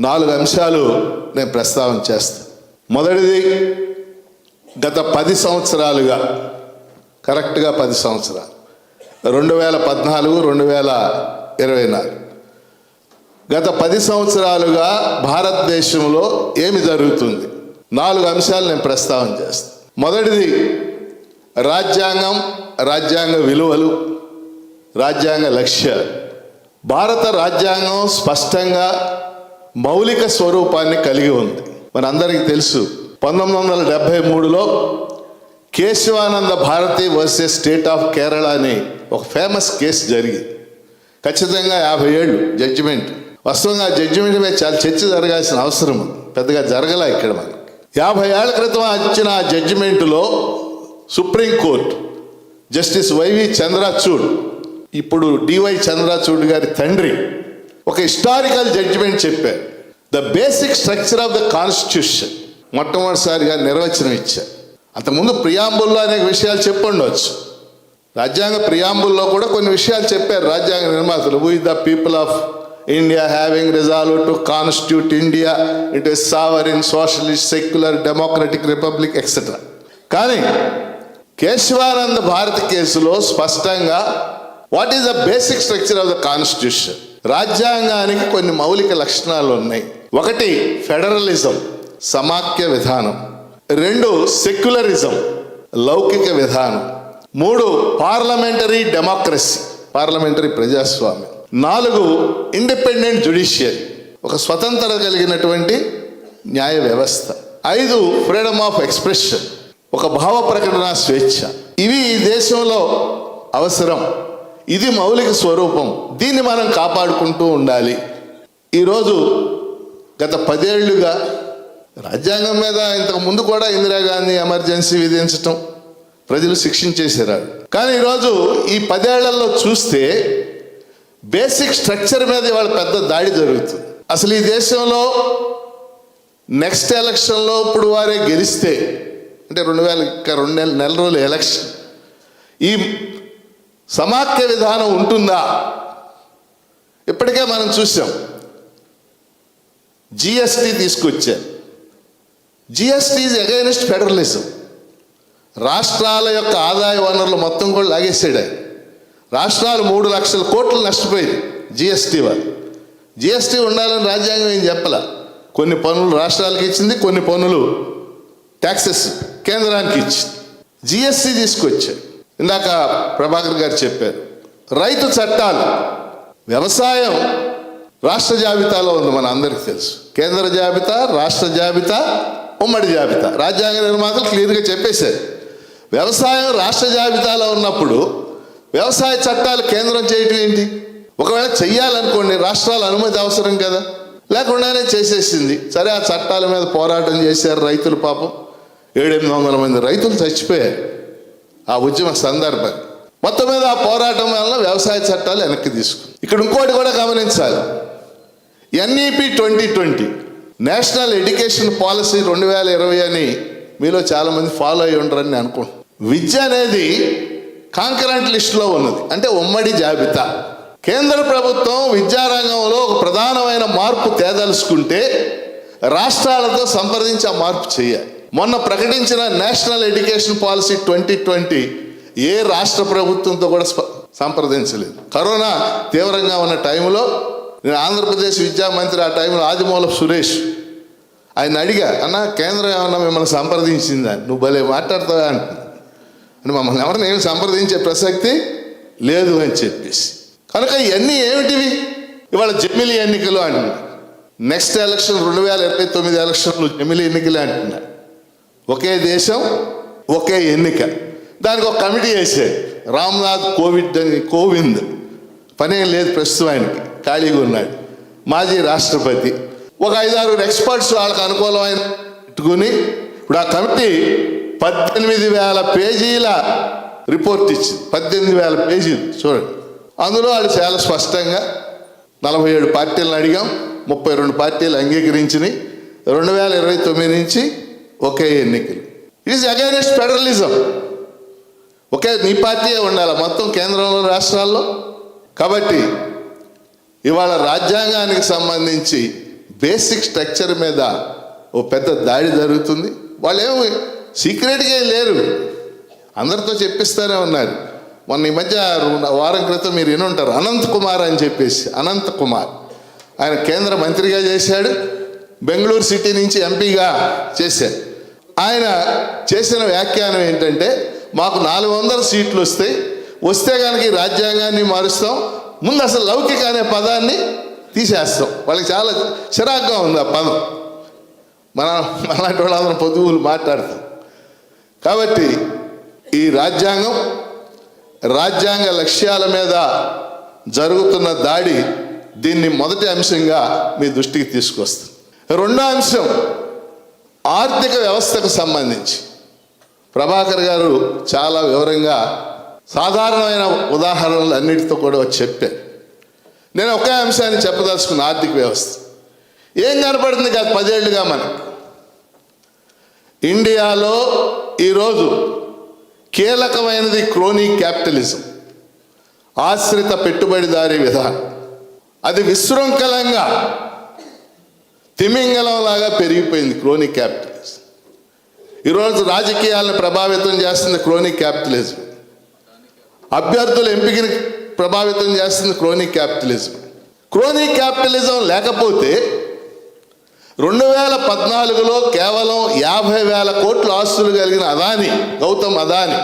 నాలుగు అంశాలు నేను ప్రస్తావన చేస్తాను మొదటిది గత పది సంవత్సరాలుగా కరెక్ట్గా పది సంవత్సరాలు. రెండు వేల పద్నాలుగు రెండు వేల ఇరవై నాలుగు. గత పది సంవత్సరాలుగా భారతదేశంలో ఏమి జరుగుతుంది? నాలుగు అంశాలు నేను ప్రస్తావన చేస్తాను మొదటిది రాజ్యాంగం రాజ్యాంగ విలువలు రాజ్యాంగ లక్ష్యాలు. భారత రాజ్యాంగం స్పష్టంగా మౌలిక స్వరూపాన్ని కలిగి ఉంది. మనందరికీ తెలుసు పంతొమ్మిది వందల డెబ్భై మూడులో Kesavananda Bharati versus state of Kerala అని ఒక ఫేమస్ కేసు జరిగింది. ఖచ్చితంగా యాభై ఏళ్ళు జడ్జిమెంట్. వాస్తవంగా జడ్జిమెంట్ మీద చాలా చర్చ జరగాల్సిన అవసరం పెద్దగా జరగలే ఇక్కడ మనకి. యాభై ఏళ్ళ క్రితం వచ్చిన ఆ జడ్జిమెంటులో supreme court justice YV Chandrachud ఇప్పుడు డివై చంద్రచూడ్ గారి తండ్రి ఒక హిస్టారికల్ జడ్జిమెంట్ చెప్పారు. The basic structure of the constitution మొట్టమొదటిసారిగా నిర్వచనం ఇచ్చారు. అంతకుముందు ప్రియాంబుల్లో అనేక విషయాలు చెప్పండవచ్చు రాజ్యాంగ ప్రియాంబుల్లో కూడా కొన్ని విషయాలు చెప్పారు రాజ్యాంగ నిర్మాతలు. We the people of India having resolve to constitute India it is sovereign socialist secular democratic republic etcetera కానీ కేశవానంద భారత్ కేసులో స్పష్టంగా what is the basic structure of the constitution రాజ్యాంగానికి కొన్ని మౌలిక లక్షణాలు ఉన్నాయి ఒకటి ఫెడరలిజం సమాఖ్య విధానం. రెండు సెక్యులరిజం లౌకిక విధానం. మూడు పార్లమెంటరీ డెమోక్రసీ పార్లమెంటరీ ప్రజాస్వామ్యం. నాలుగు ఇండిపెండెంట్ జుడిషియరీ ఒక స్వతంత్రత కలిగినటువంటి న్యాయ వ్యవస్థ. ఐదు ఫ్రీడమ్ ఆఫ్ ఎక్స్ప్రెషన్ ఒక భావ ప్రకటన స్వేచ్ఛ. ఇవి ఈ దేశంలో అవసరం. ఇది మౌలిక స్వరూపం. దీన్ని మనం కాపాడుకుంటూ ఉండాలి. ఈరోజు గత పదేళ్ళుగా రాజ్యాంగం మీద ఇంతకు ముందు కూడా ఇందిరాగాంధీ ఎమర్జెన్సీ విధించటం ప్రజలు శిక్షించేసారు కానీ ఈరోజు ఈ పదేళ్ళలో చూస్తే బేసిక్ స్ట్రక్చర్ మీద ఇవాళ పెద్ద దాడి జరుగుతుంది. అసలు ఈ దేశంలో నెక్స్ట్ ఎలక్షన్లో ఇప్పుడు వారే గెలిస్తే అంటే రెండు వేల రెండు నెల నెల రోజులు ఎలక్షన్ ఈ సమాఖ్య విధానం ఉంటుందా? ఇప్పటికే మనం చూసాం. జిఎస్టీ తీసుకొచ్చారు జిఎస్టీ ఈజ్ అగైనెస్ట్ ఫెడరలిజం రాష్ట్రాల యొక్క ఆదాయ వనరులు మొత్తం కూడా లాగేసాడు. రాష్ట్రాలు మూడు లక్షల కోట్లు నష్టపోయింది జిఎస్టీ వారు. జిఎస్టీ ఉండాలని రాజ్యాంగం ఏం చెప్పాల? కొన్ని పనులు రాష్ట్రాలకు ఇచ్చింది కొన్ని పనులు ట్యాక్సెస్ కేంద్రానికి ఇచ్చింది. జిఎస్టీ తీసుకొచ్చాయి ఇందాక ప్రభాకర్ గారు చెప్పారు. రైతు చట్టాలు. వ్యవసాయం రాష్ట్ర జాబితాలో ఉంది మన అందరికీ తెలుసు. కేంద్ర జాబితా రాష్ట్ర జాబితా ఉమ్మడి జాబితా. రాజ్యాంగ నిర్మాతలు క్లియర్గా చెప్పేశారు. వ్యవసాయం రాష్ట్ర జాబితాలో ఉన్నప్పుడు వ్యవసాయ చట్టాలు కేంద్రం చేయటం ఏంటి? ఒకవేళ చెయ్యాలనుకోండి రాష్ట్రాల అనుమతి అవసరం కదా? లేకుండానే చేసేసింది. సరే ఆ చట్టాల మీద పోరాటం చేశారు రైతులు పాపం. ఏడెనిమిది వందల మంది రైతులు చచ్చిపోయారు ఆ ఉద్యమ సందర్భం మొత్తం మీద ఆ పోరాటం వల్ల వ్యవసాయ చట్టాలు వెనక్కి తీసుకు ఇక్కడ ఇంకోటి కూడా గమనించాలి. NEP twenty twenty national education policy రెండు వేల ఇరవై అని మీలో చాలామంది ఫాలో అయ్యి ఉండరని నేను అనుకుంటున్నాను విద్య అనేది కాంకరెంట్ లిస్టులో ఉన్నది. అంటే ఉమ్మడి జాబితా. కేంద్ర ప్రభుత్వం విద్యారంగంలో ఒక ప్రధానమైన మార్పు తేదలుచుకుంటే రాష్ట్రాలతో సంప్రదించి ఆ మార్పు చేయాలి. మొన్న ప్రకటించిన national education policy twenty twenty ఏ రాష్ట్ర ప్రభుత్వంతో కూడా స్ప- సంప్రదించలేదు. కరోనా తీవ్రంగా ఉన్న టైంలో నేను ఆంధ్రప్రదేశ్ విద్యా మంత్రి ఆ టైంలో ఆదిమూలపు సురేష్. ఆయన అడిగా అన్న కేంద్రం ఏమన్నా మిమ్మల్ని సంప్రదించిందా? నువ్వు భలే మాట్లాడతావా? అంటున్నా మమ్మల్ని ఎవరిని ఏమి సంప్రదించే ప్రసక్తి లేదు అని చెప్పేసి. కనుక ఇవన్నీ ఏమిటివి? ఇవాళ జమిలి ఎన్నికలు అంటున్నా. నెక్స్ట్ ఎలక్షన్ రెండు వేల ఇరవై తొమ్మిది ఎలక్షన్లు జమిలి ఎన్నికలే అంటున్నా. ఒకే దేశం ఒకే ఎన్నిక. దానికి ఒక కమిటీ వేసాడు రామ్నాథ్ కోవిడ్ అని కోవింద్. పనే లేదు ప్రస్తుతం ఆయనకి. ఖాళీగా ఉన్నాడు. మాజీ రాష్ట్రపతి. ఒక ఐదారు ఎక్స్పర్ట్స్ వాళ్ళకి అనుకూలమైన పెట్టుకుని ఇప్పుడు ఆ కమిటీ పద్దెనిమిది వేల పేజీల రిపోర్ట్ ఇచ్చింది. పద్దెనిమిది వేల పేజీలు చూడండి. అందులో వాళ్ళు చాలా స్పష్టంగా నలభై ఏడు పార్టీలను అడిగాం ముప్పై రెండు పార్టీలు అంగీకరించినాయి రెండు వేల ఇరవై తొమ్మిది నుంచి ఒకే ఎన్నికలు. ఇట్ ఈస్ అగైనెస్ట్ ఫెడరలిజం ఒకే నీ పార్టీయే ఉండాలి మొత్తం కేంద్రంలో రాష్ట్రాల్లో. కాబట్టి ఇవాళ రాజ్యాంగానికి సంబంధించి బేసిక్ స్ట్రక్చర్ మీద ఓ పెద్ద దాడి జరుగుతుంది. వాళ్ళు ఏమి సీక్రెట్గా లేరు. అందరితో చెప్పిస్తూనే ఉన్నారు. మొన్న ఈ మధ్య వారం క్రితం మీరు వినుంటారు అనంత్ కుమార్ అని చెప్పేసి అనంత్ కుమార్. ఆయన కేంద్ర మంత్రిగా చేశాడు బెంగళూరు సిటీ నుంచి ఎంపీగా చేశారు ఆయన చేసిన వ్యాఖ్యానం ఏంటంటే మాకు నాలుగు వందల సీట్లు వస్తాయి వస్తే కనుక రాజ్యాంగాన్ని మారుస్తాం ముందు అసలు లౌకిక అనే పదాన్ని తీసేస్తాం. వాళ్ళకి చాలా చిరాగ్గా ఉంది ఆ పదం. మన అలాంటి వాళ్ళందరం పొదువులు మాట్లాడతాం. కాబట్టి ఈ రాజ్యాంగం రాజ్యాంగ లక్ష్యాల మీద జరుగుతున్న దాడి దీన్ని మొదటి అంశంగా మీ దృష్టికి తీసుకొస్తుంది. రెండో అంశం ఆర్థిక వ్యవస్థకు సంబంధించి. ప్రభాకర్ గారు చాలా వివరంగా సాధారణమైన ఉదాహరణలు అన్నిటితో కూడా వచ్చి చెప్పారు. నేను ఒకే అంశాన్ని చెప్పదలుచుకున్న ఆర్థిక వ్యవస్థ. ఏం కనపడుతుంది కాదు పదేళ్ళుగా మనకు? ఇండియాలో ఈరోజు కీలకమైనది క్రోనీ క్యాపిటలిజం ఆశ్రిత పెట్టుబడిదారీ విధానం. అది విశృంఖలంగా తిమింగలంలాగా పెరిగిపోయింది క్రోనీ క్యాపిటల్. ఈరోజు రాజకీయాలను ప్రభావితం చేస్తుంది క్రోనిక్ క్యాపిటలిజం. అభ్యర్థుల ఎంపికని ప్రభావితం చేస్తుంది క్రోనిక్ క్యాపిటలిజం. క్రోనిక్ క్యాపిటలిజం లేకపోతే రెండు వేల పద్నాలుగులో కేవలం యాభై వేల కోట్ల ఆస్తులు కలిగిన అదాని గౌతమ్ అదాని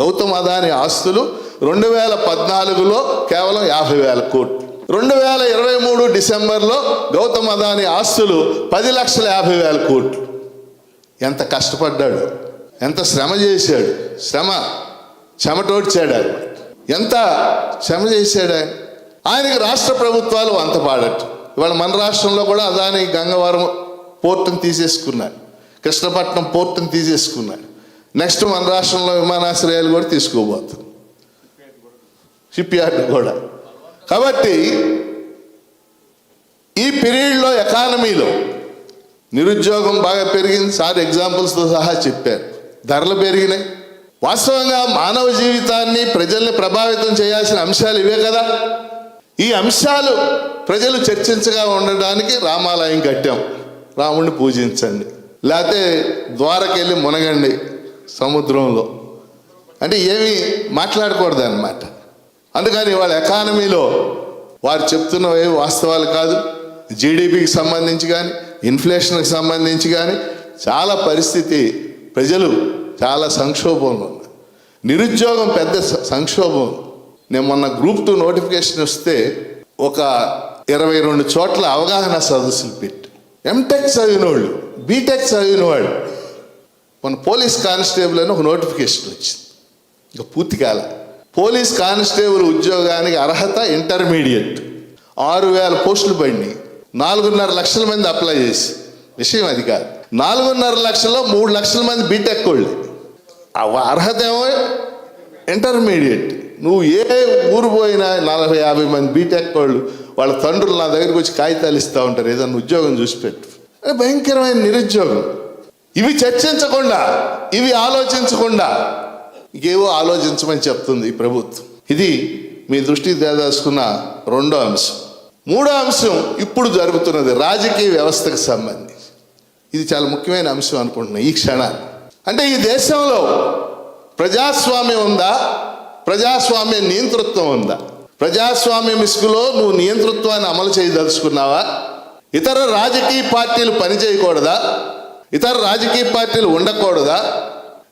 గౌతమ్ అదాని ఆస్తులు రెండు వేల పద్నాలుగులో కేవలం యాభై వేల కోట్లు. రెండు వేల ఇరవై మూడు డిసెంబర్లో గౌతమ్ అదాని ఆస్తులు పది లక్షల యాభై వేల కోట్లు. ఎంత కష్టపడ్డాడు ఎంత శ్రమ చేశాడు శ్రమ చెమటోడ్చాడు ఆయన ఎంత శ్రమ చేశాడు? ఆయన ఆయనకి రాష్ట్ర ప్రభుత్వాలు అంత పాడట్టు ఇవాళ మన రాష్ట్రంలో కూడా అదాని గంగవరం పోర్టును తీసేసుకున్నాడు కృష్ణపట్నం పోర్టును తీసేసుకున్నాడు నెక్స్ట్ మన రాష్ట్రంలో విమానాశ్రయాలు కూడా తీసుకోబోతుంది షిప్ యార్డ్ కూడా. కాబట్టి ఈ పీరియడ్లో ఎకానమీలో నిరుద్యోగం బాగా పెరిగింది. సార్ ఎగ్జాంపుల్స్తో సహా చెప్పారు. ధరలు పెరిగినాయి. వాస్తవంగా మానవ జీవితాన్ని ప్రజల్ని ప్రభావితం చేయాల్సిన అంశాలు ఇవే కదా. ఈ అంశాలు ప్రజలు చర్చించగా ఉండడానికి రామాలయం కట్టాం. రాముడిని పూజించండి. లేకపోతే ద్వారకెళ్ళి మునగండి సముద్రంలో. అంటే ఏమీ మాట్లాడకూడదు అనమాట అందుకని వాళ్ళ ఎకానమీలో వారు చెప్తున్నవి వాస్తవాలు కాదు. జీడిపికి సంబంధించి కానీ ఇన్ఫ్లేషన్కి సంబంధించి కానీ చాలా పరిస్థితి ప్రజలు చాలా సంక్షోభంలో ఉన్నారు. నిరుద్యోగం పెద్ద సంక్షోభం. నేను మొన్న గ్రూప్ టూ నోటిఫికేషన్ వస్తే ఒక ఇరవై రెండు చోట్ల అవగాహన సదస్సులు పెట్టి ఎంటెక్ చదివిన వాళ్ళు బీటెక్ చదివిన వాళ్ళు మన పోలీస్ కానిస్టేబుల్ అని ఒక నోటిఫికేషన్ వచ్చింది. ఇంకా పూర్తి కాల. పోలీస్ కానిస్టేబుల్ ఉద్యోగానికి అర్హత ఇంటర్మీడియట్. ఆరు వేల పోస్టులు పడినాయి. నాలుగున్నర లక్షల మంది అప్లై చేసి. విషయం అది కాదు. నాలుగున్నర లక్షల్లో మూడు లక్షల మంది బీటెక్ వాళ్ళు ఆ అర్హత ఏమో? ఇంటర్మీడియట్. నువ్వు ఏ ఊరు పోయినా నలభై యాభై మంది బీటెక్ వాళ్ళు వాళ్ళ తండ్రులు నా దగ్గరికి వచ్చి కాగితాలు ఇస్తూ ఉంటారు. ఏదన్నా ఉద్యోగం చూసి పెట్టు. అది భయంకరమైన నిరుద్యోగం. ఇవి చర్చించకుండా ఇవి ఆలోచించకుండా. ఇంకేవో ఆలోచించమని చెప్తుంది ఈ ప్రభుత్వం. ఇది మీ దృష్టికి తేదాల్సుకున్న రెండో అంశం. మూడో అంశం ఇప్పుడు జరుగుతున్నది రాజకీయ వ్యవస్థకు సంబంధించి. ఇది చాలా ముఖ్యమైన అంశం అనుకుంటున్నాను ఈ క్షణాన్ని అంటే ఈ దేశంలో ప్రజాస్వామ్యం ఉందా? ప్రజాస్వామ్య నియంతృత్వం ఉందా? ప్రజాస్వామ్య ఇసుకులో నువ్వు నియంతృత్వాన్ని అమలు చేయదలుచుకున్నావా? ఇతర రాజకీయ పార్టీలు పనిచేయకూడదా? ఇతర రాజకీయ పార్టీలు ఉండకూడదా?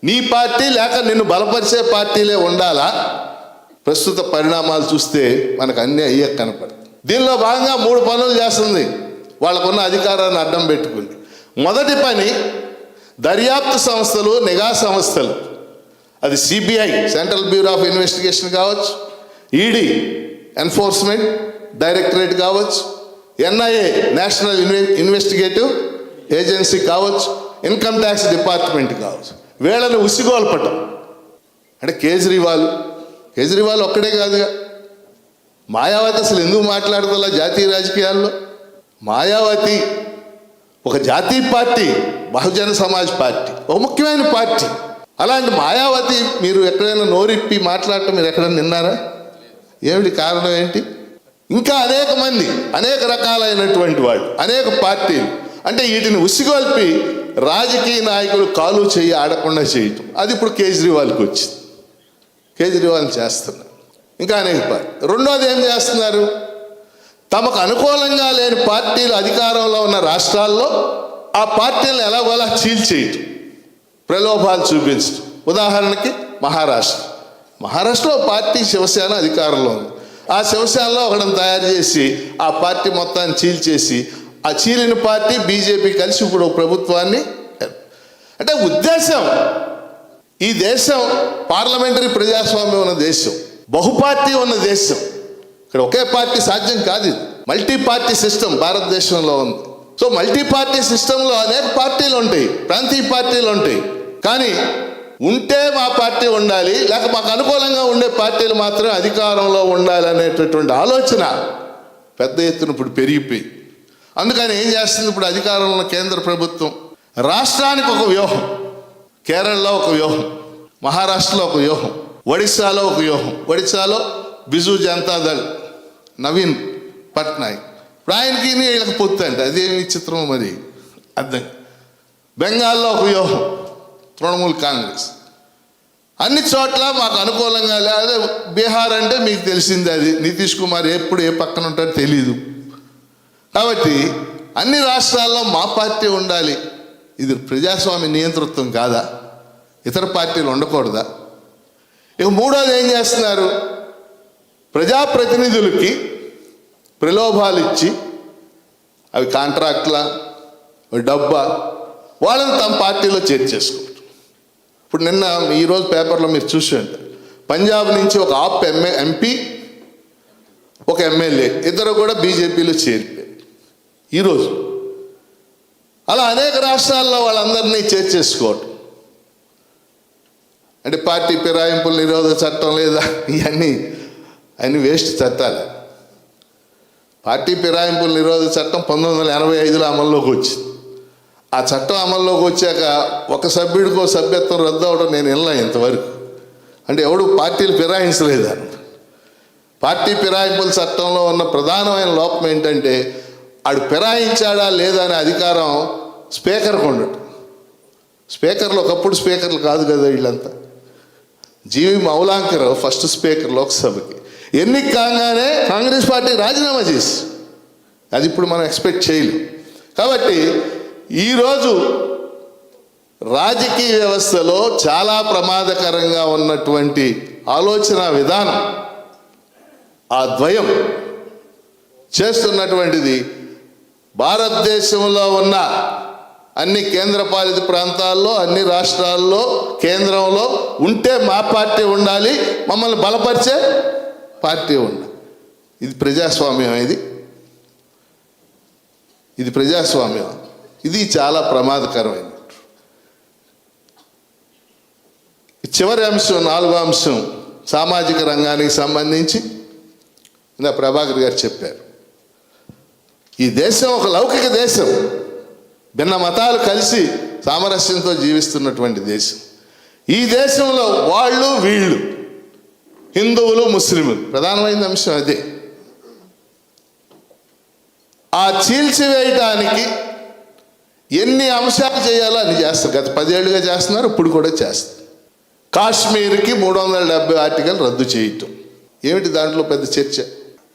నీ పార్టీ లేక నిన్ను బలపరిచే పార్టీలే ఉండాలా? ప్రస్తుత పరిణామాలు చూస్తే మనకు అన్నీ అయ్యే కనపడతాయి. దీనిలో భాగంగా మూడు పనులు చేస్తుంది. వాళ్ళకున్న అధికారాన్ని అడ్డం పెట్టుకుని మొదటి పని దర్యాప్తు సంస్థలు నిఘా సంస్థలు. అది CBI central bureau of investigation కావచ్చు ఈడీ ఎన్ఫోర్స్మెంట్ డైరెక్టరేట్ కావచ్చు NIA national inve investigative agency కావచ్చు ఇన్కమ్ ట్యాక్స్ డిపార్ట్మెంట్ కావచ్చు. వీళ్ళని ఉసిగోల్పటం అంటే కేజ్రీవాల్ కేజ్రీవాల్ ఒక్కడే కాదుగా. మాయావతి అసలు ఎందుకు మాట్లాడుతుందా జాతీయ రాజకీయాల్లో? మాయావతి ఒక జాతీయ పార్టీ బహుజన సమాజ్ పార్టీ ఒక ముఖ్యమైన పార్టీ. అలాంటి మాయావతి మీరు ఎక్కడైనా నోరిప్పి మాట్లాడటం మీరు ఎక్కడైనా విన్నారా? ఏమిటి కారణం ఏంటి? ఇంకా అనేక మంది అనేక రకాలైనటువంటి వాళ్ళు అనేక పార్టీలు అంటే వీటిని ఉసిగొల్పి రాజకీయ నాయకులు కాలు చేయి ఆడకుండా చేయటం. అది ఇప్పుడు కేజ్రీవాల్కి వచ్చింది. కేజ్రీవాల్ చేస్తున్నారు. ఇంకా అనేక పార్టీ రెండోది ఏం చేస్తున్నారు? తమకు అనుకూలంగా లేని పార్టీలు అధికారంలో ఉన్న రాష్ట్రాల్లో ఆ పార్టీలను ఎలాగోలా చీల్చేయటం ప్రలోభాలు చూపించడం ఉదాహరణకి మహారాష్ట్ర. మహారాష్ట్రలో పార్టీ శివసేన అధికారంలో ఉంది. ఆ శివసేనలో ఒకడిని తయారు చేసి ఆ పార్టీ మొత్తాన్ని చీల్చేసి ఆ చీలిన పార్టీ బీజేపీ కలిసి ఇప్పుడు ప్రభుత్వాన్ని అంటే ఉద్దేశం ఈ దేశం పార్లమెంటరీ ప్రజాస్వామ్యం ఉన్న దేశం. బహుపార్టీ ఉన్న దేశం. ఇక్కడ ఒకే పార్టీ సాధ్యం కాదు ఇది. మల్టీ పార్టీ సిస్టమ్ భారతదేశంలో ఉంది. సో మల్టీ పార్టీ సిస్టంలో అనేక పార్టీలు ఉంటాయి. ప్రాంతీయ పార్టీలు ఉంటాయి. కానీ ఉంటే మా పార్టీ ఉండాలి లేక మాకు అనుకూలంగా ఉండే పార్టీలు మాత్రమే అధికారంలో ఉండాలి అనేటటువంటి ఆలోచన పెద్ద ఎత్తున ఇప్పుడు పెరిగిపోయి. అందుకని ఏం చేస్తుంది ఇప్పుడు అధికారంలో ఉన్న కేంద్ర ప్రభుత్వం? రాష్ట్రానికి ఒక వ్యూహం కేరళలో ఒక వ్యూహం మహారాష్ట్రలో ఒక వ్యూహం. ఒడిశాలో ఒక వ్యూహం. ఒడిశాలో బిజు జనతాదళ్ నవీన్ పట్నాయక్. ఇప్పుడు ఆయనకి వీళ్ళకి పొత్తు అంటే. అదేమి విచిత్రం మరి? అర్థం. బెంగాల్లో ఒక వ్యూహం. తృణమూల్ కాంగ్రెస్. అన్ని చోట్ల మాకు అనుకూలంగా లేదు అదే బీహార్ అంటే మీకు తెలిసింది అది. నితీష్ కుమార్ ఎప్పుడు ఏ పక్కన ఉంటాడో తెలీదు. కాబట్టి అన్ని రాష్ట్రాల్లో మా పార్టీ ఉండాలి. ఇది ప్రజాస్వామ్య నియంతృత్వం కాదా? ఇతర పార్టీలు ఉండకూడదా? ఇక మూడోది ఏం చేస్తున్నారు? ప్రజాప్రతినిధులకి ప్రలోభాలు ఇచ్చి అవి కాంట్రాక్ట్ల డబ్బా వాళ్ళని తమ పార్టీలో చేర్చేసుకుంటారు ఇప్పుడు నిన్న ఈరోజు పేపర్లో మీరు చూసి ఉంటారు పంజాబ్ నుంచి ఒక ఆప్ ఎంఏ ఎంపీ ఒక ఎమ్మెల్యే ఇద్దరు కూడా బీజేపీలో చేరిపోయారు. ఈరోజు అలా అనేక రాష్ట్రాల్లో వాళ్ళందరినీ చేర్చేసుకోవటం. అంటే పార్టీ ఫిరాయింపుల నిరోధక చట్టం లేదా ఇవన్నీ అన్ని వేస్ట్ చట్టాలు. పార్టీ ఫిరాయింపుల నిరోధక చట్టం పంతొమ్మిది వందల ఎనభై ఐదులో అమల్లోకి వచ్చింది. ఆ చట్టం అమల్లోకి వచ్చాక ఒక సభ్యుడికో సభ్యత్వం రద్దు అవడం నేను వినలే ఇంతవరకు. అంటే ఎవడు పార్టీలు ఫిరాయించలేదని పార్టీ ఫిరాయింపుల చట్టంలో ఉన్న ప్రధానమైన లోపం ఏంటంటే ఆడు ఫిరాయించాడా లేదా అనే అధికారం స్పీకర్కు ఉండడు స్పీకర్లు ఒకప్పుడు స్పీకర్లు కాదు కదా వీళ్ళంతా. G V Mavalankar first speaker లోక్సభకి. ఎన్నిక కాగానే కాంగ్రెస్ పార్టీ రాజీనామా చేసి అది ఇప్పుడు మనం ఎక్స్పెక్ట్ చేయలేం. కాబట్టి ఈరోజు రాజకీయ వ్యవస్థలో చాలా ప్రమాదకరంగా ఉన్నటువంటి ఆలోచన విధానం ఆ ద్వయం చేస్తున్నటువంటిది భారతదేశంలో ఉన్న అన్ని కేంద్రపాలిత ప్రాంతాల్లో అన్ని రాష్ట్రాల్లో కేంద్రంలో ఉంటే మా పార్టీ ఉండాలి మమ్మల్ని బలపరిచే పార్టీ ఉండాలి. ఇది ప్రజాస్వామ్యం ఇది. ఇది ప్రజాస్వామ్యం. ఇది చాలా ప్రమాదకరమైనది. చివరి అంశం నాలుగో అంశం సామాజిక రంగానికి సంబంధించి ఇందా ప్రభాకర్ గారు చెప్పారు. ఈ దేశం ఒక లౌకిక దేశం. భిన్న మతాలు కలిసి సామరస్యంతో జీవిస్తున్నటువంటి దేశం. ఈ దేశంలో వాళ్ళు వీళ్ళు హిందువులు ముస్లింలు ప్రధానమైన అంశం అదే. ఆ చీల్చివేయటానికి ఎన్ని అంశాలు చేయాలో అని చేస్తారు. గత పదేళ్ళుగా చేస్తున్నారు ఇప్పుడు కూడా చేస్తారు. కాశ్మీర్కి మూడు వందల డెబ్బై ఆర్టికల్ రద్దు చేయటం. ఏమిటి దాంట్లో పెద్ద చర్చ?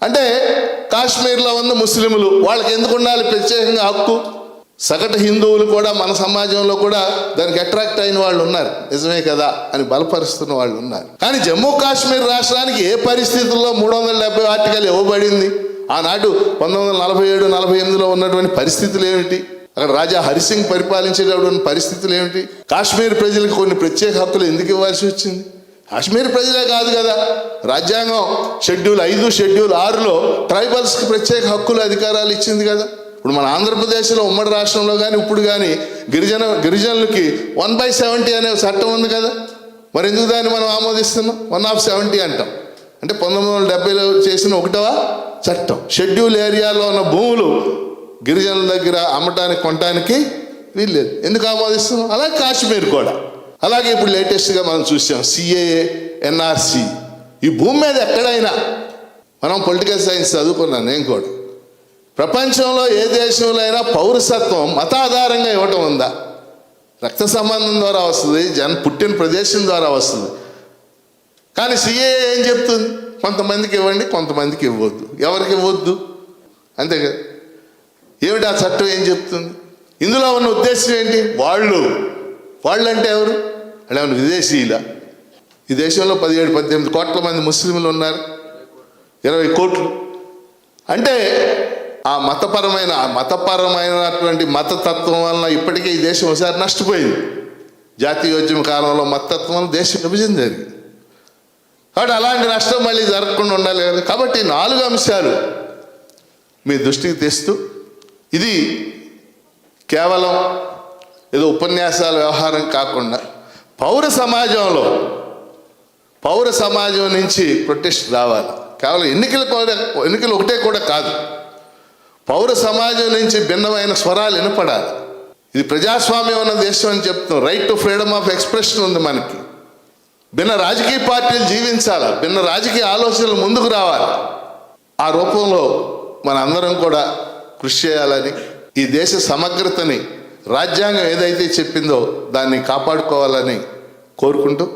అంటే కాశ్మీర్లో ఉన్న ముస్లింలు వాళ్ళకి ఎందుకు ఉండాలి ప్రత్యేకంగా హక్కు? సగటు హిందువులు కూడా మన సమాజంలో కూడా దానికి అట్రాక్ట్ అయిన వాళ్ళు ఉన్నారు. నిజమే కదా అని బలపరుస్తున్న వాళ్ళు ఉన్నారు. కానీ జమ్మూ కాశ్మీర్ రాష్ట్రానికి ఏ పరిస్థితుల్లో మూడు వందల డెబ్బై ఆర్టికల్ ఇవ్వబడింది? ఆనాడు పంతొమ్మిది వందల నలభై ఏడు నలభై ఎనిమిదిలో ఉన్నటువంటి పరిస్థితులు ఏమిటి? అక్కడ రాజా హరిసింగ్ పరిపాలించేటటువంటి పరిస్థితులు ఏమిటి? కాశ్మీర్ ప్రజలకు కొన్ని ప్రత్యేక హక్కులు ఎందుకు ఇవ్వాల్సి వచ్చింది? కాశ్మీర్ ప్రజలే కాదు కదా. రాజ్యాంగం షెడ్యూల్ ఐదు షెడ్యూల్ ఆరులో ట్రైబల్స్కి ప్రత్యేక హక్కులు అధికారాలు ఇచ్చింది కదా. ఇప్పుడు మన ఆంధ్రప్రదేశ్లో ఉమ్మడి రాష్ట్రంలో కానీ ఇప్పుడు కానీ గిరిజన గిరిజనులకి వన్ బై సెవెంటీ అనే చట్టం ఉంది కదా? మరి ఎందుకు దాన్ని మనం ఆమోదిస్తున్నాం? వన్ ఆఫ్ సెవెంటీ అంటాం. అంటే పంతొమ్మిది వందల డెబ్బైలో చేసిన ఒకటవ చట్టం. షెడ్యూల్ ఏరియాలో ఉన్న భూములు గిరిజనుల దగ్గర అమ్మటానికి కొనటానికి వీల్లేదు. ఎందుకు ఆమోదిస్తున్నాం? అలాగే కాశ్మీర్ కూడా. అలాగే ఇప్పుడు లేటెస్ట్గా మనం చూసాం సిఏఏ ఎన్ఆర్సి ఈ భూమి మీద ఎక్కడైనా మనం పొలిటికల్ సైన్స్ చదువుకున్నాను నేను కూడా. ప్రపంచంలో ఏ దేశంలో అయినా పౌరసత్వం మతాధారంగా ఇవ్వటం ఉందా? రక్త సంబంధం ద్వారా వస్తుంది జన్ పుట్టిన ప్రదేశం ద్వారా వస్తుంది. కానీ సిఏ ఏం చెప్తుంది? కొంతమందికి ఇవ్వండి కొంతమందికి ఇవ్వద్దు. ఎవరికి ఇవ్వద్దు? అంతే కదా. ఏమిటి ఆ చట్టం ఏం చెప్తుంది? ఇందులో ఉన్న ఉద్దేశం ఏంటి? వాళ్ళు. వాళ్ళు అంటే ఎవరు? అంటే విదేశీయుల. ఈ దేశంలో పదిహేడు పద్దెనిమిది కోట్ల మంది ముస్లింలు ఉన్నారు. ఇరవై కోట్లు. అంటే ఆ మతపరమైన ఆ మతపరమైనటువంటి మతతత్వం వలన ఇప్పటికే ఈ దేశం ఒకసారి నష్టపోయింది. జాతీయోద్యమ కాలంలో మతత్వం దేశం విభజన జరిగింది కాబట్టి అలాంటి నష్టం మళ్ళీ జరగకుండా ఉండాలి కదా. కాబట్టి నాలుగు అంశాలు మీ దృష్టికి తెస్తూ ఇది కేవలం ఏదో ఉపన్యాసాల వ్యవహారం కాకుండా పౌర సమాజంలో పౌర సమాజం నుంచి ప్రొటెస్ట్ రావాలి. కేవలం ఎన్నికలు కూడా ఎన్నికలు ఒకటే కూడా కాదు. పౌర సమాజం నుంచి భిన్నమైన స్వరాలు వినపడాలి. ఇది ప్రజాస్వామ్యం ఉన్న దేశం అని చెప్తున్నాం. Right to freedom of expression ఉంది మనకి. భిన్న రాజకీయ పార్టీలు జీవించాలి? భిన్న రాజకీయ ఆలోచనలు ముందుకు రావాలి. ఆ రూపంలో మన అందరం కూడా కృషి చేయాలని ఈ దేశ సమగ్రతని రాజ్యాంగం ఏదైతే చెప్పిందో దాన్ని కాపాడుకోవాలని కోరుకుంటూ